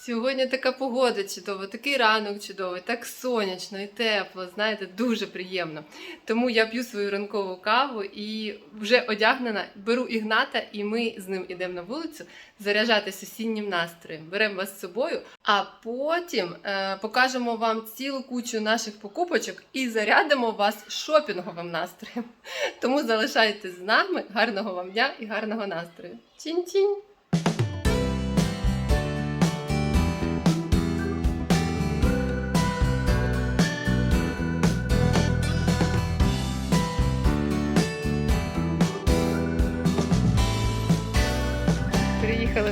Сьогодні така погода чудова, такий ранок чудовий, так сонячно і тепло, знаєте, дуже приємно. Тому я п'ю свою ранкову каву і вже одягнена, беру Ігната, і ми з ним йдемо на вулицю заряджатись осіннім настроєм. Беремо вас з собою, а потім е, покажемо вам цілу кучу наших покупочок і зарядимо вас шопінговим настроєм. Тому залишайтесь з нами. Гарного вам дня і гарного настрою. Чинь-чинь!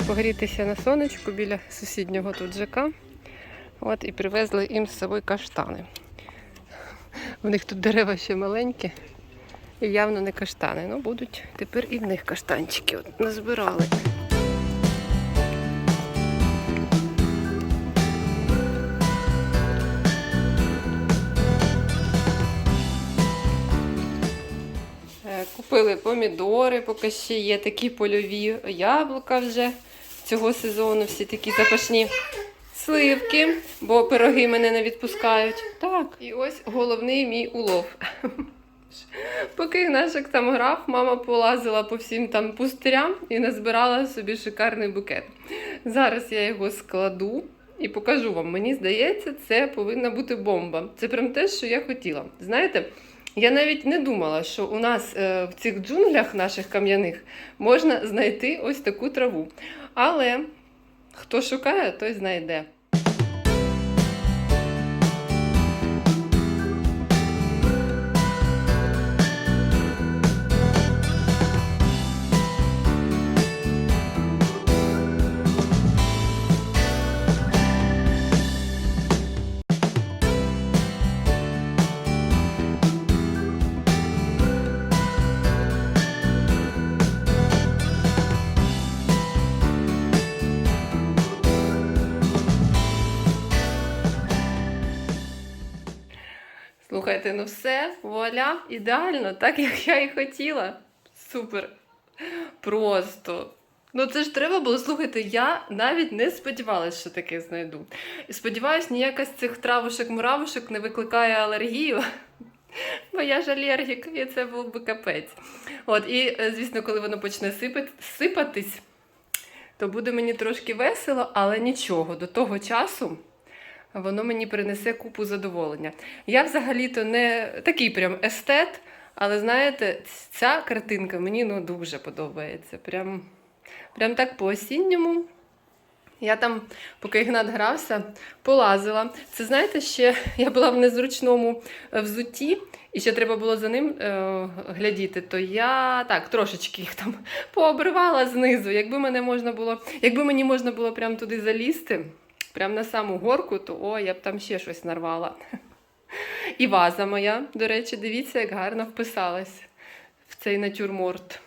Погрітися на сонечку біля сусіднього тут ЖК. От і привезли їм з собою каштани. В них тут дерева ще маленькі і явно не каштани. Ну, будуть тепер і в них каштанчики. От назбирали. Е, Купили помідори, поки ще є такі польові яблука вже цього сезону, всі такі запашні сливки, бо пироги мене не відпускають. Так, і ось головний мій улов. Поки Ігнашик там грав, мама полазила по всім там пустирям і назбирала собі шикарний букет. Зараз я його складу і покажу вам. Мені здається, це повинна бути бомба. Це прям те, що я хотіла. Знаєте, я навіть не думала, що у нас е, в цих джунглях наших кам'яних можна знайти ось таку траву. Але хто шукає, той знайде. Слухайте, ну все, вуаля, ідеально, так як я і хотіла. Супер. Просто. Ну це ж треба було слухайте, я навіть не сподівалася, що таке знайду. І сподіваюсь, ніяка з цих травушок-муравушок не викликає алергію. Бо я ж алергік, і це був би капець. От, і, е, звісно, коли воно почне сипати, сипатись, то буде мені трошки весело, але нічого, до того часу воно мені принесе купу задоволення. Я взагалі-то не такий прям естет, але знаєте, ця картинка мені ну, дуже подобається. Прям, прям так по-осінньому. Я там, поки Ігнат грався, полазила. Це знаєте, ще я була в незручному е, взутті, і ще треба було за ним е, глядіти, то я так трошечки їх там пообривала знизу. Якби мене можна було, якби мені можна було прям туди залізти, прям на саму горку, то о, я б там ще щось нарвала. І ваза моя, до речі, дивіться, як гарно вписалась в цей натюрморт.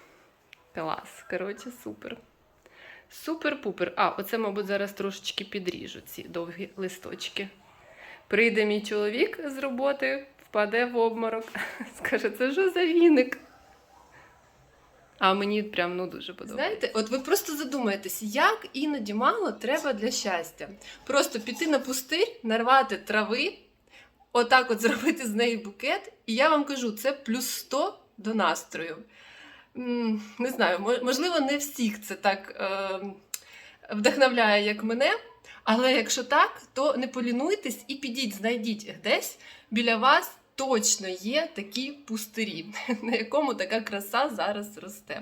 Клас. Коротше, супер. Супер-пупер. А, оце, мабуть, зараз трошечки підріжу ці довгі листочки. Прийде мій чоловік з роботи, впаде в обморок, скаже, це що за віник? А мені прям ну дуже подобається. Знаєте, от ви просто задумаєтесь, як іноді мало треба для щастя. Просто піти на пустир, нарвати трави, отак от зробити з неї букет, і я вам кажу, це плюс 100 до настрою. Не знаю, можливо, не всіх це так е, вдохновляє, як мене. Але якщо так, то не полінуйтесь і підіть, знайдіть десь біля вас точно є такі пустирі, на якому така краса зараз росте.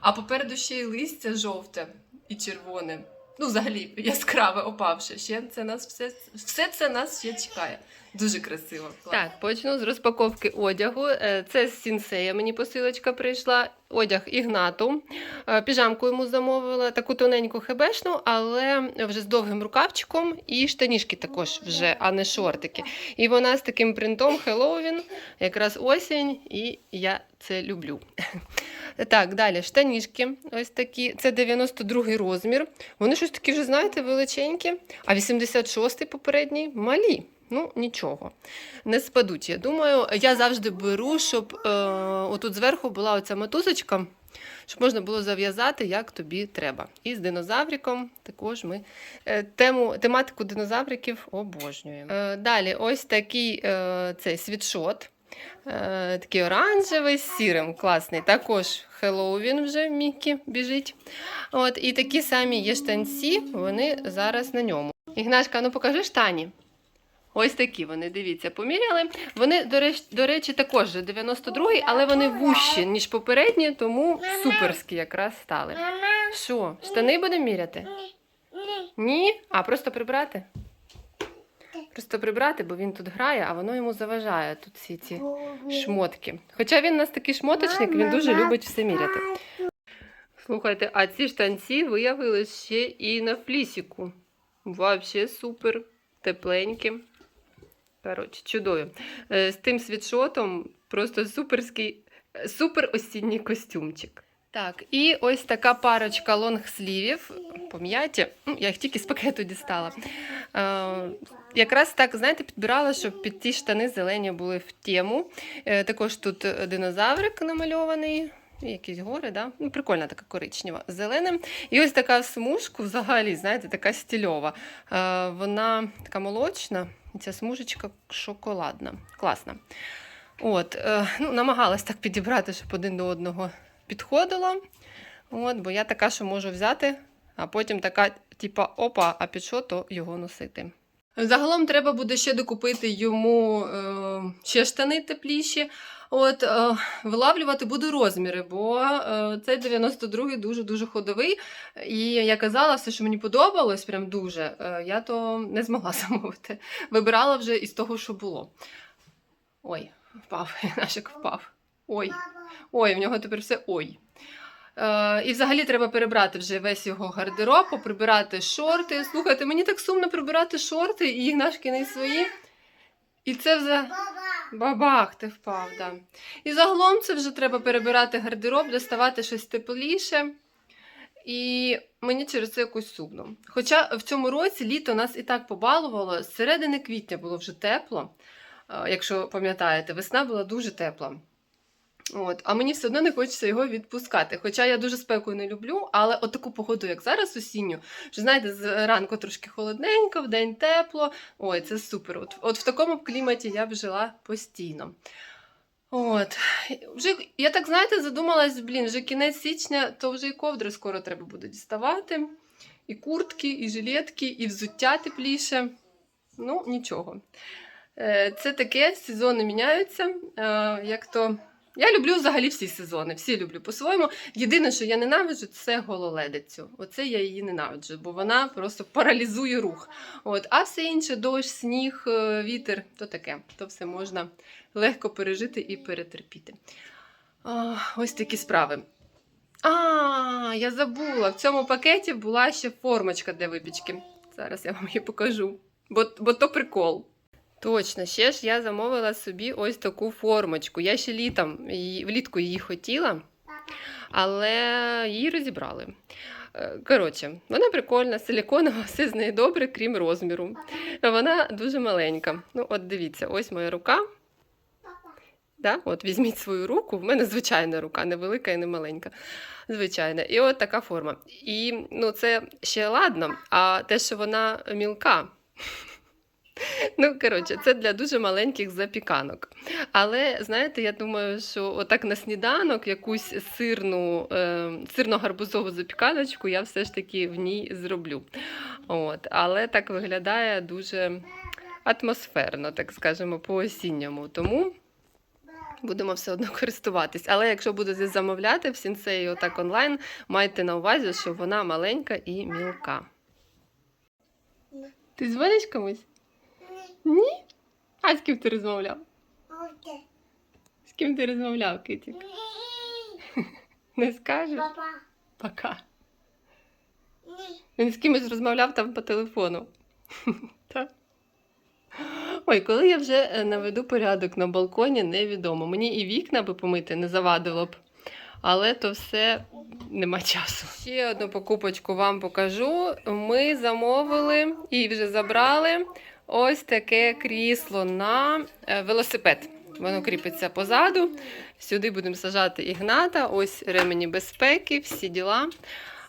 А попереду ще й листя жовте і червоне. Ну, взагалі, яскраве опавше. Ще це нас все, все це нас ще чекає. Дуже красиво. Так, почну з розпаковки одягу. Е, Це з Сінсея мені посилочка прийшла. Одяг Ігнату. Е, Піжамку йому замовила, таку тоненьку хебешну, але вже з довгим рукавчиком, і штанішки також вже, а не шортики. І вона з таким принтом Хеллоуін, якраз осінь, і я це люблю. Так, далі штанішки ось такі. Це 92 розмір. Вони щось такі вже, знаєте, величенькі, а 86-й попередній малі. Ну, нічого. Не спадуть. Я думаю, я завжди беру, щоб е, отут зверху була оця мотузочка, щоб можна було зав'язати, як тобі треба. І з динозавриком також ми е, тему, тематику динозавриків обожнюємо. Е, далі, ось такий е, цей світшот. Е, такий оранжевий з сірим, класний. Також Хеллоуін вже Мікі біжить. От, і такі самі є штанці, вони зараз на ньому. Ігнашка, ну покажи штані. Ось такі вони, дивіться, поміряли. Вони, до речі, до речі також 92-й, але вони вущі, ніж попередні, тому суперські якраз стали. Що, штани будемо міряти? ні? А просто прибрати? Просто прибрати, бо він тут грає, а воно йому заважає тут всі ці шмотки. Хоча він у нас такий шмоточник, він дуже любить все міряти. Слухайте, а ці штанці виявились ще і на флісіку. Вообще супер, тепленькі. Коротше, чудові. Е, З тим світшотом просто суперський, супер осінній костюмчик. Так, і ось така парочка лонгслівів, пом'яті. Ну, я їх тільки з пакету дістала. Е, якраз так, знаєте, підбирала, щоб під ті штани зелені були в тему. Е, також тут динозаврик намальований. Якісь гори, да? ну, прикольна така коричнева, з зеленим. І ось така смужка взагалі, знаєте, така стильова. Е, вона така молочна, ця смужечка шоколадна. Класна. От, е, ну, намагалась так підібрати, щоб один до одного підходило. От, бо я така, що можу взяти, а потім така, типа, опа, а під що то його носити. Загалом треба буде ще докупити йому е, ще штани тепліші. От, е, вилавлювати буду розміри, бо е, цей 92-й дуже-дуже ходовий. І я казала, все, що мені подобалось, прям дуже, е, я то не змогла замовити. Вибирала вже із того, що було. Ой, впав, нашик впав. Ой. Ой, в нього тепер все ой. Е, і взагалі треба перебрати вже весь його гардероб, поприбирати шорти. Слухайте, мені так сумно прибирати шорти і Ігнашкини свої. І це вже баба, бабах, ти впав, да. І загалом це вже треба перебирати гардероб, доставати щось тепліше. І мені через це якось сумно. Хоча в цьому році літо нас і так побалувало, з середини квітня було вже тепло. Е, Якщо пам'ятаєте, весна була дуже тепла. От, а мені все одно не хочеться його відпускати. Хоча я дуже спеку не люблю, але от таку погоду, як зараз, осінню, що знаєте, зранку трошки холодненько, вдень тепло. Ой, це супер. От, от в такому кліматі я б жила постійно. От. Вже, я так, знаєте, задумалась, блін, вже кінець січня, то вже і ковдри скоро треба буде діставати. І куртки, і жилетки, і взуття тепліше. Ну, нічого. Е, Це таке, сезони міняються. Е, Як то я люблю взагалі всі сезони, всі люблю по-своєму. Єдине, що я ненавиджу, це гололедицю. Оце я її ненавиджу, бо вона просто паралізує рух. От, а все інше, дощ, сніг, е, вітер, то таке, то все можна легко пережити і перетерпіти. А, ось такі справи. А, я забула. В цьому пакеті була ще формочка для випічки. Зараз я вам її покажу. Бо, бо то прикол. Точно, ще ж я замовила собі ось таку формочку. Я ще літом влітку її хотіла, але її розібрали. Е, Коротше, вона прикольна, силіконова, все з нею добре, крім розміру. Вона дуже маленька. Ну, от дивіться, ось моя рука. Да? От візьміть свою руку. В мене звичайна рука, не велика і не маленька. Звичайна. І от така форма. І ну, це ще ладно, а те, що вона мілка. Ну, коротше, це для дуже маленьких запіканок. Але знаєте, я думаю, що отак на сніданок якусь сирну, е, сирно-гарбузову запіканочку я все ж таки в ній зроблю. От. Але так виглядає дуже атмосферно, так скажемо, по-осінньому. Тому будемо все одно користуватись. Але якщо будете замовляти в сінсеї отак онлайн, майте на увазі, що вона маленька і мілка. Ти дзвониш комусь? Ні? А з ким ти розмовляв? З ким ти розмовляв, Китік? Не скажеш? баба, Пока. ні, Він з кимось розмовляв там по телефону. Так. Ой, коли я вже е, наведу порядок на балконі, невідомо. Мені і вікна би помити не завадило б. Але то все нема часу. Ще одну покупочку вам покажу. Ми замовили і вже забрали ось таке крісло на е, велосипед. Воно кріпиться позаду. Сюди будемо сажати ігната. Ось ремені безпеки, всі діла.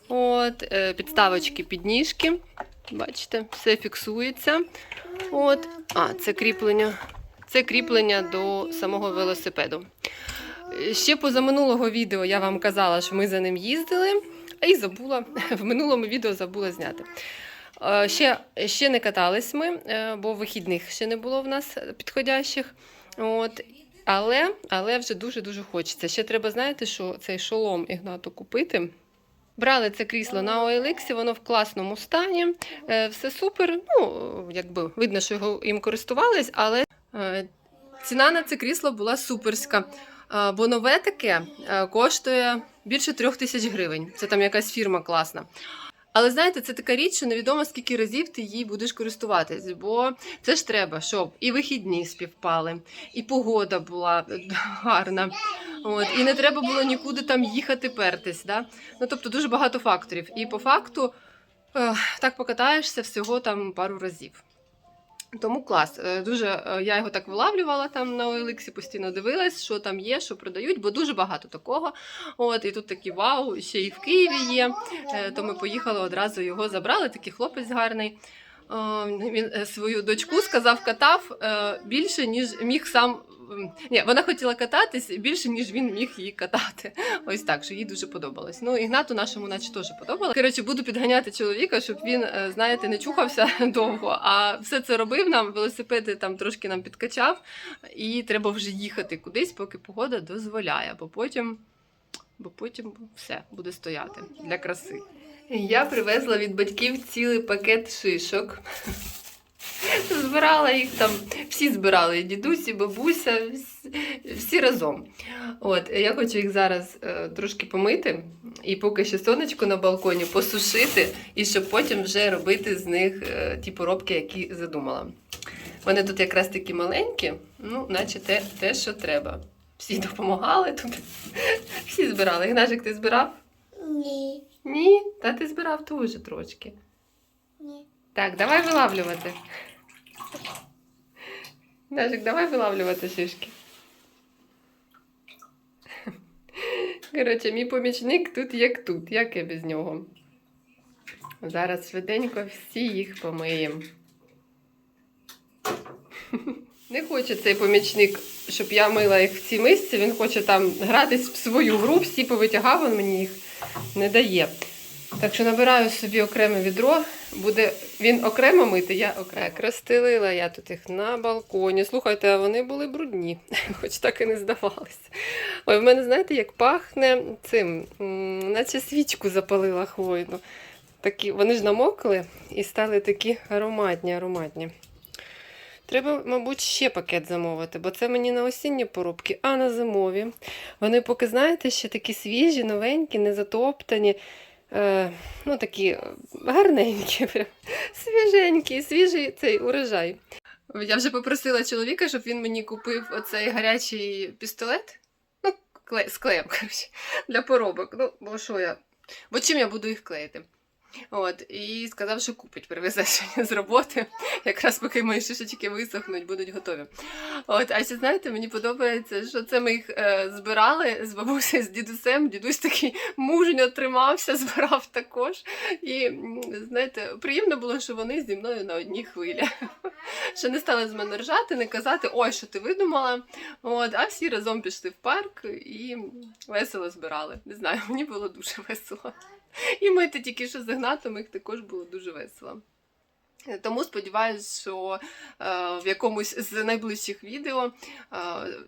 От, е, підставочки, підніжки. Бачите, все фіксується. От. А, це кріплення. Це кріплення до самого велосипеду. Ще позаминулого відео я вам казала, що ми за ним їздили, і забула. В минулому відео забула зняти. Е, Ще, ще не катались ми, е, бо вихідних ще не було в нас підходящих. От. Але, але вже дуже-дуже хочеться. Ще треба, знаєте, що цей шолом Ігнату купити. Брали це крісло на OLX, воно в класному стані, е, все супер. Ну, якби видно, що його їм користувались, але ціна на це крісло була суперська. Бо нове таке коштує більше трьох тисяч гривень. Це там якась фірма класна. Але знаєте, це така річ, що невідомо скільки разів ти їй будеш користуватись, бо це ж треба, щоб і вихідні співпали, і погода була е, гарна. От, і не треба було нікуди там їхати пертись. Да? Ну, тобто дуже багато факторів. І по факту так покатаєшся всього там пару разів. Тому клас. Е, Дуже е, я його так вилавлювала там на Оеликсі, постійно дивилась, що там є, що продають, бо дуже багато такого. От і тут такі вау, ще і в Києві є. Е, То ми поїхали одразу його забрали. Такий хлопець гарний. Він свою дочку сказав, катав більше, ніж міг сам. Ні, вона хотіла кататись більше, ніж він міг її катати. Ось так, що їй дуже подобалось. Ну, Ігнату нашому, наче теж подобалось. Коротше, буду підганяти чоловіка, щоб він, е, знаєте, не чухався довго, а все це робив нам. Велосипеди там трошки нам підкачав, і треба вже їхати кудись, поки погода дозволяє, бо потім, бо потім все буде стояти для краси. Я привезла від батьків цілий пакет шишок. Збирала їх там, всі збирали, і дідусь, і бабуся, всі, разом. От, я хочу їх зараз е, трошки помити, і поки ще сонечко на балконі посушити, і щоб потім вже робити з них е, ті поробки, які задумала. Вони тут якраз такі маленькі, ну, наче те, те що треба. Всі допомагали тут, всі збирали. Гнажик, ти збирав? Ні. Ні, та ти збирав теж трошки. Так, давай вилавлювати. Дажик, давай вилавлювати шишки. Коротше, мій помічник тут як тут, як я без нього. Зараз швиденько всі їх помиємо. Не хоче цей помічник, щоб я мила їх в цій мисці. Він хоче там гратись в свою гру, всі повитягав, він мені їх не дає. Так що набираю собі окреме відро, буде він окремо мити, я окремо. Так, розстелила я тут їх на балконі. Слухайте, а вони були брудні, хоч так і не здавалося. Ой, в мене, знаєте, як пахне цим, наче свічку запалила хвойну. Такі, вони ж намокли і стали такі ароматні, ароматні. Треба, мабуть, ще пакет замовити, бо це мені на осінні поробки, а на зимові. Вони поки, знаєте, ще такі свіжі, новенькі, не затоптані. Е, ну, такі гарненькі, прям, свіженькі, свіжий цей урожай. Я вже попросила чоловіка, щоб він мені купив оцей гарячий пістолет. Ну, клей, з клеєм, коротше, для поробок. Ну, бо що я. Бо чим я буду їх клеїти? От, і сказав, що купить, привезе сьогодні з роботи. Якраз поки мої шишечки висохнуть, будуть готові. От, а ще знаєте, мені подобається, що це ми їх е, збирали з бабусею, з дідусем. Дідусь такий мужньо тримався, збирав також. І знаєте, приємно було, що вони зі мною на одній хвилі. Що не стали з мене ржати, не казати, ой, що ти видумала. От, а всі разом пішли в парк і весело збирали. Не знаю, мені було дуже весело. І мити тільки що з Ігнатом їх також було дуже весело. Тому сподіваюся, що е, в якомусь з найближчих відео е,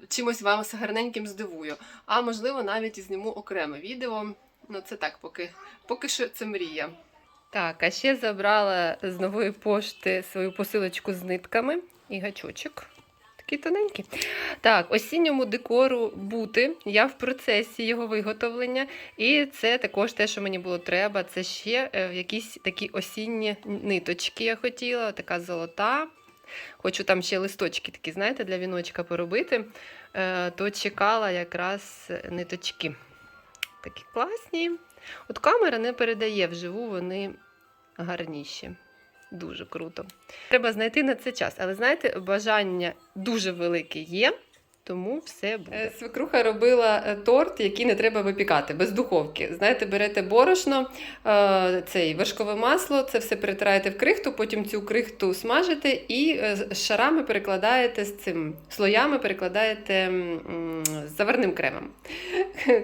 чимось вас гарненьким здивую. А можливо, навіть і зніму окреме відео. Ну, це так, поки, поки що це мрія. Так, а ще забрала з нової пошти свою посилочку з нитками і гачочок. Такий тоненький. Так, осінньому декору бути. Я в процесі його виготовлення. І це також те, що мені було треба. Це ще е, якісь такі осінні ниточки я хотіла, така золота. Хочу там ще листочки такі, знаєте, для віночка поробити. Е, То чекала якраз ниточки. Такі класні. От камера не передає вживу, вони гарніші. Дуже круто. Треба знайти на це час, але знаєте, бажання дуже велике є. Тому все буде. Свекруха робила е, торт, який не треба випікати, без духовки. Знаєте, берете борошно, е, цей вершкове масло, це все перетираєте в крихту, потім цю крихту смажите і е, шарами перекладаєте з цим слоями, перекладаєте з заварним кремом.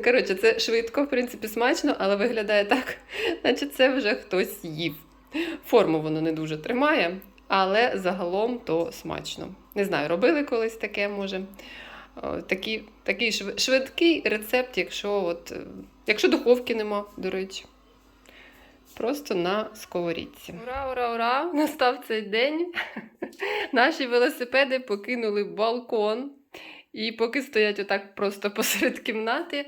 Коротше, це швидко, в принципі, смачно, але виглядає так, наче це вже хтось їв. Форму воно не дуже тримає, але загалом то смачно. Не знаю, робили колись таке, може. Такий, такий швидкий рецепт, якщо, от, е, якщо духовки нема, до речі. Просто на сковорідці. Ура, ура, ура! Настав цей день. Наші велосипеди покинули балкон. І поки стоять отак просто посеред кімнати,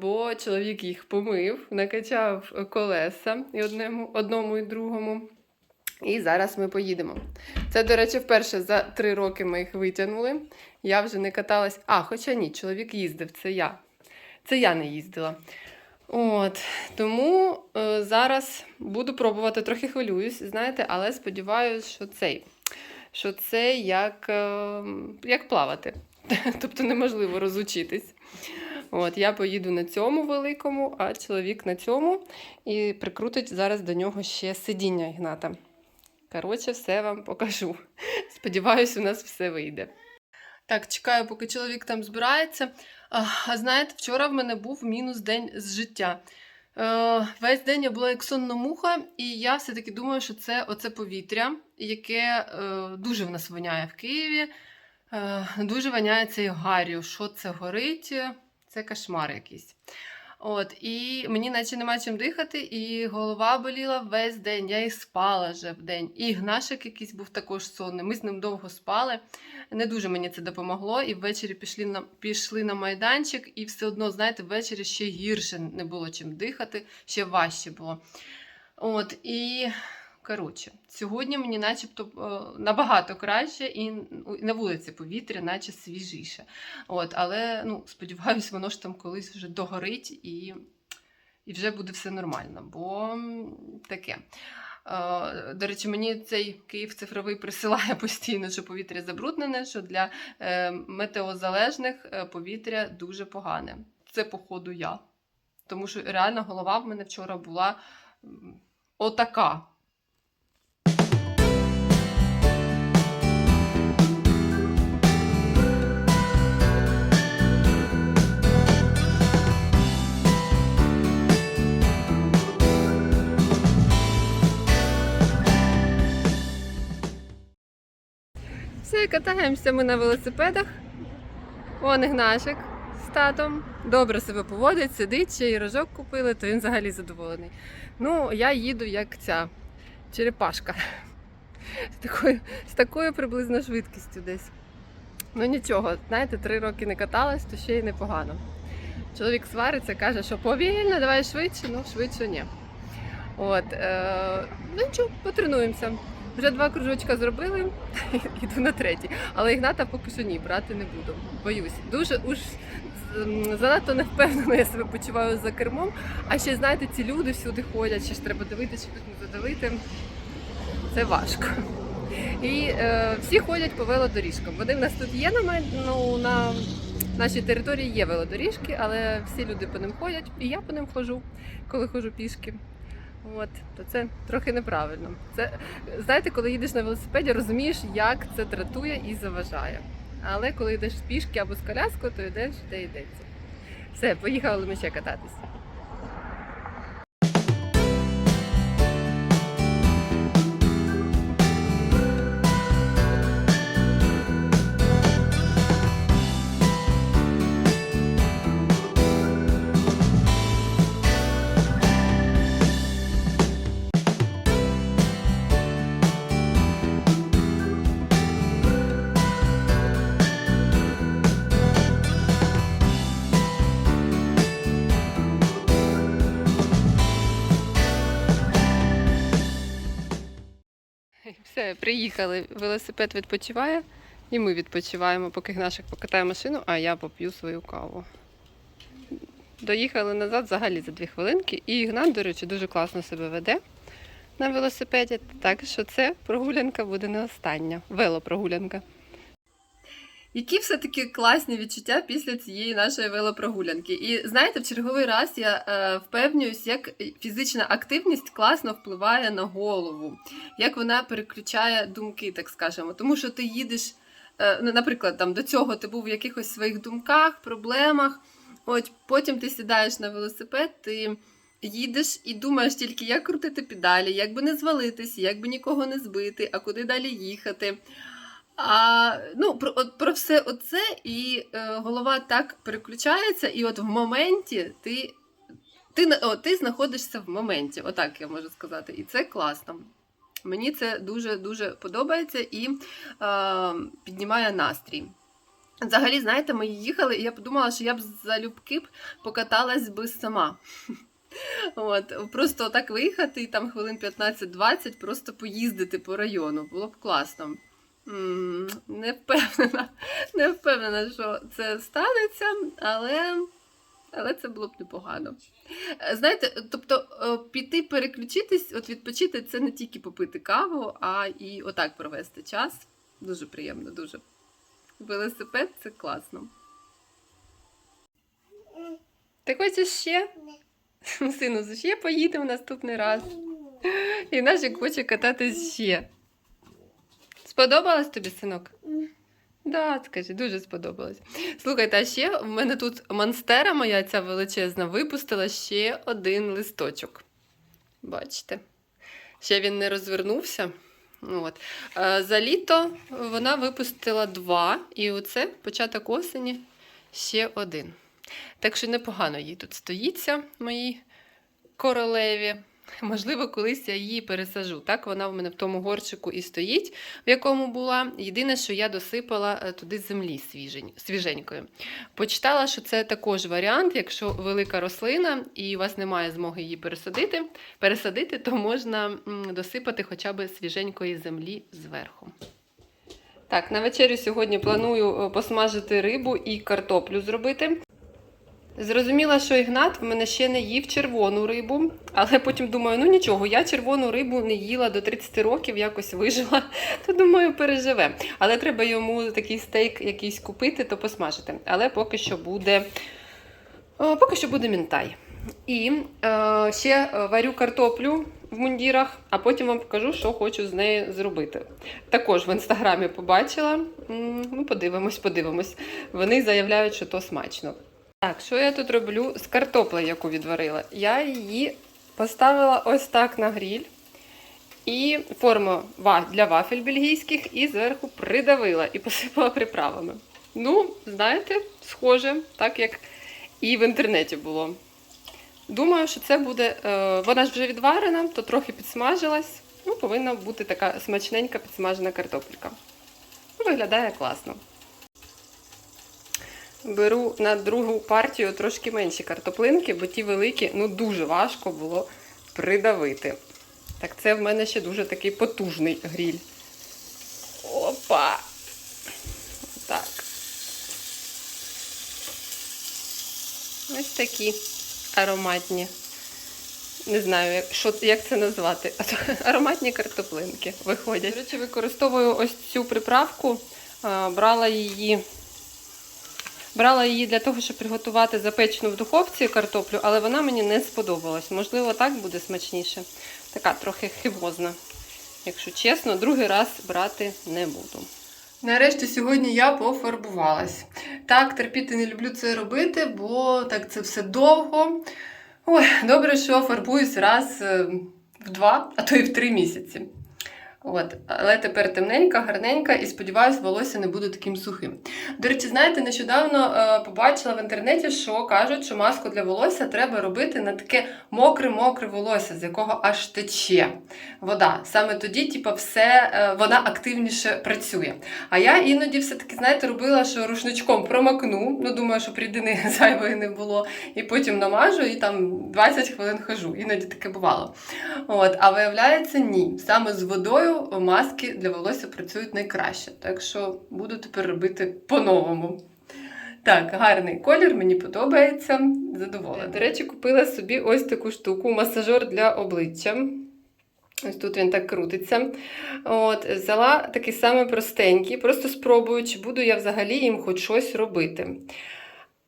бо чоловік їх помив, накачав колеса і одному, одному і другому. І зараз ми поїдемо. Це, до речі, вперше за три роки ми їх витягнули. Я вже не каталась. А, хоча ні, чоловік їздив, це я. Це я не їздила. От, тому е, зараз буду пробувати, трохи хвилююсь, знаєте, але сподіваюся, що цей. Що це як, е, як плавати. Тобто неможливо розучитись. От, я поїду на цьому великому, а чоловік на цьому. І прикрутить зараз до нього ще сидіння Ігната. Коротше, все вам покажу. Сподіваюсь, у нас все вийде. Так, чекаю, поки чоловік там збирається. А, знаєте, вчора в мене був мінус день з життя. Е, весь день я була як сонна муха, і я все-таки думаю, що це оце повітря, яке е, дуже в нас воняє в Києві. Е, дуже воняє цією гаррю. Що це горить? Це кошмар якийсь. От, і мені наче нема чим дихати, і голова боліла весь день. Я і спала вже в день. І Гнашик якийсь був також сонний. Ми з ним довго спали. Не дуже мені це допомогло. І ввечері пішли на, пішли на майданчик, і все одно, знаєте, ввечері ще гірше не було чим дихати, ще важче було. От, і коротше, сьогодні мені начебто е, набагато краще, і на вулиці повітря, наче свіжіше. От, але ну, сподіваюся, воно ж там колись вже догорить і, і вже буде все нормально, бо таке. Е, До речі, мені цей Київ цифровий присилає постійно, що повітря забруднене, що для е, метеозалежних повітря дуже погане. Це, походу, я. Тому що реально голова в мене вчора була отака. Катаємося ми на велосипедах. Вон Ігнашик з татом. Добре себе поводить, сидить, ще і рожок купили, то він взагалі задоволений. Ну, я їду як ця черепашка. З такою, з такою приблизно швидкістю десь. Ну нічого, знаєте, три роки не каталась, то ще й непогано. Чоловік свариться, каже, що повільно, давай швидше, ну швидше ні. От, е, ну нічого, потренуємося. Вже два кружочка зробили, іду на третій. Але Ігната поки що ні, брати не буду. Боюсь. Дуже уж занадто невпевнено я себе почуваю за кермом. А ще, знаєте, ці люди всюди ходять, ще ж треба дивитися, щоб їх не задавити. Це важко. І е, всі ходять по велодоріжкам. Вони в нас тут є на, май- ну, на нашій території є велодоріжки, але всі люди по ним ходять, і я по ним ходжу, коли ходжу пішки. От, то це трохи неправильно. Це знаєте, коли їдеш на велосипеді, розумієш, як це дратує і заважає. Але коли йдеш з пішки або з коляскою, то йдеш, де йдеться. Все, поїхали ми ще кататись. Приїхали. Велосипед відпочиває, і ми відпочиваємо, поки Гнашик покатає машину, а я поп'ю свою каву. Доїхали назад взагалі за дві хвилинки. І Ігнат, до речі, дуже класно себе веде. на велосипеді. Так що це прогулянка буде не остання. Велопрогулянка. Які все-таки класні відчуття після цієї нашої велопрогулянки. І знаєте, в черговий раз я е, впевнююсь, як фізична активність класно впливає на голову, як вона переключає думки, так скажемо. Тому що ти їдеш, е, ну, наприклад, там до цього ти був в якихось своїх думках, проблемах. От потім ти сідаєш на велосипед, ти їдеш і думаєш тільки, як крутити педалі, як би не звалитись, як би нікого не збити, а куди далі їхати. А, ну, про, от, про все оце, і е, голова так переключається, і от в моменті ти, ти, о, ти знаходишся в моменті, отак я можу сказати. І це класно. Мені це дуже-дуже подобається і е, піднімає настрій. Взагалі, знаєте, ми їхали, і я подумала, що я б залюбки б покаталась би сама. От, просто так виїхати і там хвилин 15-20 просто поїздити по району. Було б класно. Не впевнена, не впевнена, що це станеться, але, але це було б непогано. Е, Знаєте, тобто е, піти переключитись, от відпочити це не тільки попити каву, а і отак провести час. Дуже приємно, дуже. Велосипед це класно. Ти хочеш ще? Сину, ще поїдемо наступний раз. І Нашик хоче кататись ще. Сподобалось тобі, синок? Да, скажи, дуже сподобалось. Слухайте, а ще в мене тут монстера моя ця величезна випустила ще один листочок. Бачите? Ще він не розвернувся. От. Е, За літо вона випустила два, і оце початок осені ще один. Так що непогано їй тут стоїться, моїй королеві. Можливо, колись я її пересажу. Так, вона в мене в тому горчику і стоїть, в якому була. Єдине, що я досипала е, туди землі свіжень, свіженької. Почитала, що це також варіант, якщо велика рослина і у вас немає змоги її пересадити, пересадити, то можна досипати хоча б свіженької землі зверху. Так, на вечерю сьогодні планую е, посмажити рибу і картоплю зробити. Зрозуміла, що Ігнат в мене ще не їв червону рибу, але потім думаю, ну нічого, я червону рибу не їла до 30 років, якось вижила, то думаю, переживе. Але треба йому такий стейк якийсь купити, то посмажити. Але поки що буде, поки що буде мінтай. І е, ще е, варю картоплю в мундірах, а потім вам покажу, що хочу з нею зробити. Також в інстаграмі побачила. Ну, подивимось, подивимось. Вони заявляють, що то смачно. Так, що я тут роблю з картоплею, яку відварила? Я її поставила ось так на гріль і форму для вафель бельгійських і зверху придавила і посипала приправами. Ну, знаєте, схоже, так як і в інтернеті було. Думаю, що це буде. Е, вона ж вже відварена, то трохи підсмажилась. Ну, повинна бути така смачненька підсмажена картопелька. Виглядає класно. Беру на другу партію трошки менші картоплинки, бо ті великі ну дуже важко було придавити. Так, це в мене ще дуже такий потужний гріль. Опа! Так. Ось такі ароматні. Не знаю, як, що, як це назвати. Ароматні картоплинки виходять. До речі, використовую ось цю приправку. Брала її Брала її для того, щоб приготувати запечену в духовці картоплю, але вона мені не сподобалась. Можливо, так буде смачніше. Така трохи химозна. Якщо чесно, другий раз брати не буду. Нарешті сьогодні я пофарбувалась. Так, терпіти не люблю це робити, бо так це все довго. Ой, добре, що фарбуюсь раз е, в два, а то і в три місяці. От, але тепер темненька, гарненька, і сподіваюсь, волосся не буде таким сухим. До речі, знаєте, нещодавно е, побачила в інтернеті, що кажуть, що маску для волосся треба робити на таке мокре-мокре волосся, з якого аж тече вода. Саме тоді, типу, все е, вона активніше працює. А я іноді все-таки, знаєте, робила, що рушничком промакну, ну думаю, щоб рідини зайвої не було, і потім намажу і там 20 хвилин хожу. Іноді таке бувало. От, а виявляється, ні. Саме з водою маски для волосся працюють найкраще. Так що буду тепер робити по-новому. Так, гарний колір, мені подобається. Задоволена. До речі, купила собі ось таку штуку масажер для обличчя. Ось тут він так крутиться. От, взяла такий самий простенький, просто спробую, чи буду я взагалі їм хоч щось робити.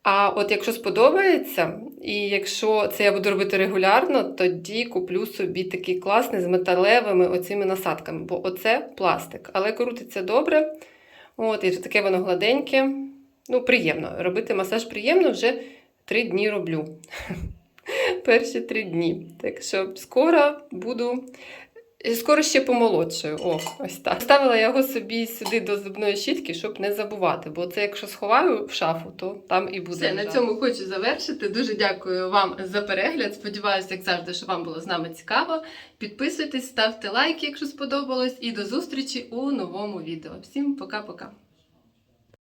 А от якщо сподобається, і якщо це я буду робити регулярно, тоді куплю собі такий класний з металевими оцими насадками, бо оце пластик, але крутиться добре. От, і таке воно гладеньке. Ну, приємно. Робити масаж приємно вже три дні роблю. Перші три дні. Так що скоро буду. Скоро ще помолодшою. О, ось так. Ставила його собі сюди до зубної щітки, щоб не забувати. Бо це якщо сховаю в шафу, то там і буде. Все, на цьому хочу завершити. Дуже дякую вам за перегляд. Сподіваюся, як завжди, що вам було з нами цікаво. Підписуйтесь, ставте лайки, якщо сподобалось, і до зустрічі у новому відео. Всім пока-пока.